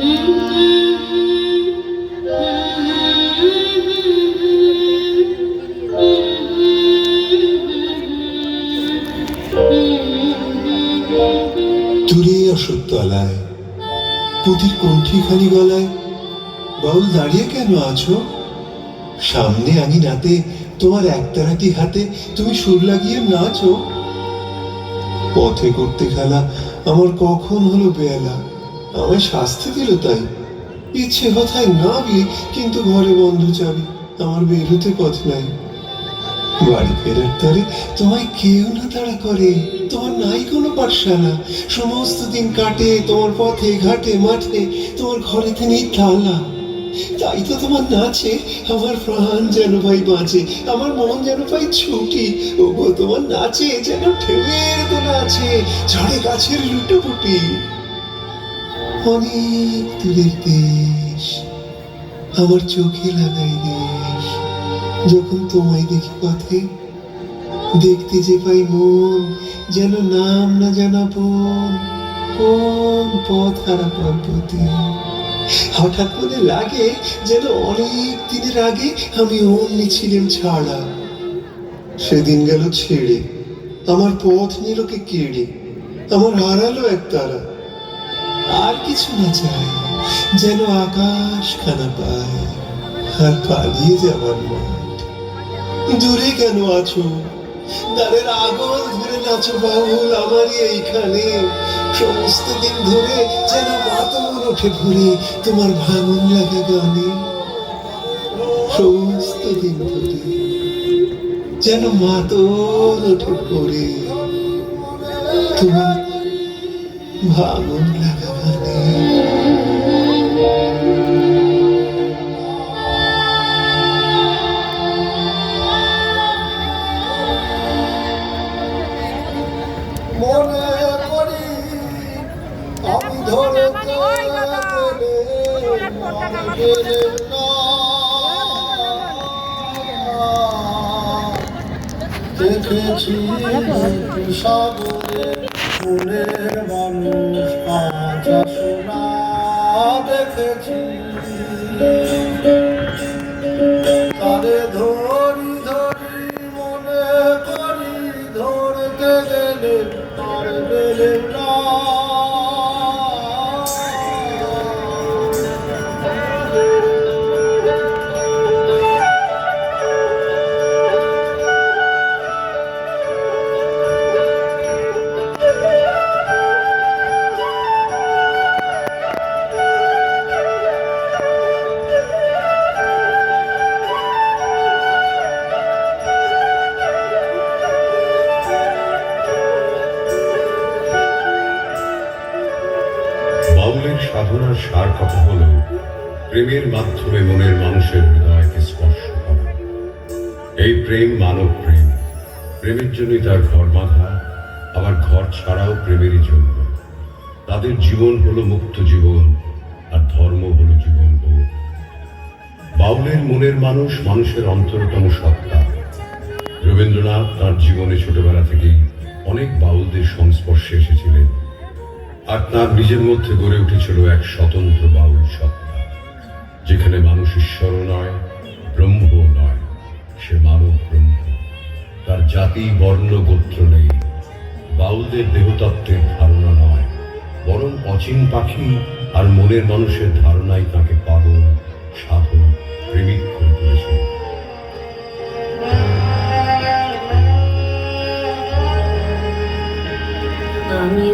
দূরে তলায় পুতির কণ্ঠি খালি গলায়, বাউল দাঁড়িয়ে কেন আছো? সামনে আঙিনাতে, তোমার একতারাটি হাতে তুমি সুর লাগিয়ে নাচো। পথে করতে খেলা আমার কখন হলো বেলা? আমায় শাস্তি দিল তাই। ইচ্ছে কথায় না বিয়ে কিন্তু ঘরে বন্ধ চাবি, আমার বেরোতে পথ নাই। বাড়ি ফেরার তরে তোমায় কেউ না তাড়া করে, তোমার নাই কোনো পাঠশালা। সমস্ত দিন কাটে, তোমার পথে, ঘাটে, মাঠে, তোমার ঘরেতে নেই তালা তাই তো তোমার নাচে, আমার প্রাণ যেন ভাই বাঁচে, আমার মন যেন ভাই ছুটি। ও তোমার নাচে যেন ঢেউয়ের দোলা আছে, ঝড়ে গাছের লুটোপুটি। অনেক দূরের দেশ, আমার চোখে লাগাই দেশ। যখন তোমায় দেখি পথে, দেখতে যে পাই মন, যেন নাম না জানা বোন, কোন পথ হারা পর্বতে। হঠাৎ মনে লাগে যেন অনেক দিনের আগে আমি অমনি ছিলাম ছাড়া। সেদিন গেল ছেড়ে, আমার পথ নিলকে কেড়ে, আমার হারালো এক তারা। আর কিছু না চাই, যেন আকাশ খানা পায় আর পালিয়ে যাবার মাঠ দূরে কেন আছো? দ্বারের আগল ধরে নাচো বাউল আমারই এইখানে। সমস্ত দিন ধরে যেন মাতমন ওঠে ঘুরে তোমার ভাঙন লাগা গানে। সমস্ত দিন ধরে যেন মাতন ওঠে ঘুরে তোমার ভাঙন লাগা মনে করি আমি মনে। দেখেছি সাগরে মনের মানুষ কাঁচা সোনা দেখেছি। সাধনার সার কথা হল প্রেমের মাধ্যমে মনের মানুষের হৃদয়কে স্পর্শ করা। এই প্রেম মানব প্রেম। প্রেমের জন্যই তার ঘর বাঁধা, আবার ঘর ছাড়াও প্রেমেরই জন্য তাদের জীবন হলো মুক্ত জীবন, আর ধর্ম হলো জীবন বাউলের মনের মানুষ মানুষের অন্তরতম সত্তা। রবীন্দ্রনাথ তার জীবনে ছোটবেলা থেকেই অনেক বাউলদের সংস্পর্শে এসেছিলেন। আর তার নিজের মধ্যে গড়ে উঠেছিল এক স্বতন্ত্র বাউল সত্তা যেখানে মানুষ ঈশ্বর নয় ব্রহ্ম নয়, সে মানব ব্রহ্ম। তার জাতি, বর্ণ, গোত্র নেই। বাউলদের দেহতত্ত্বের ধারণা নয়, বরং অচিন পাখি আর মনের মানুষের ধারণাই তাকে পাগল, সাধু, প্রেমিক করে তুলেছিল আমি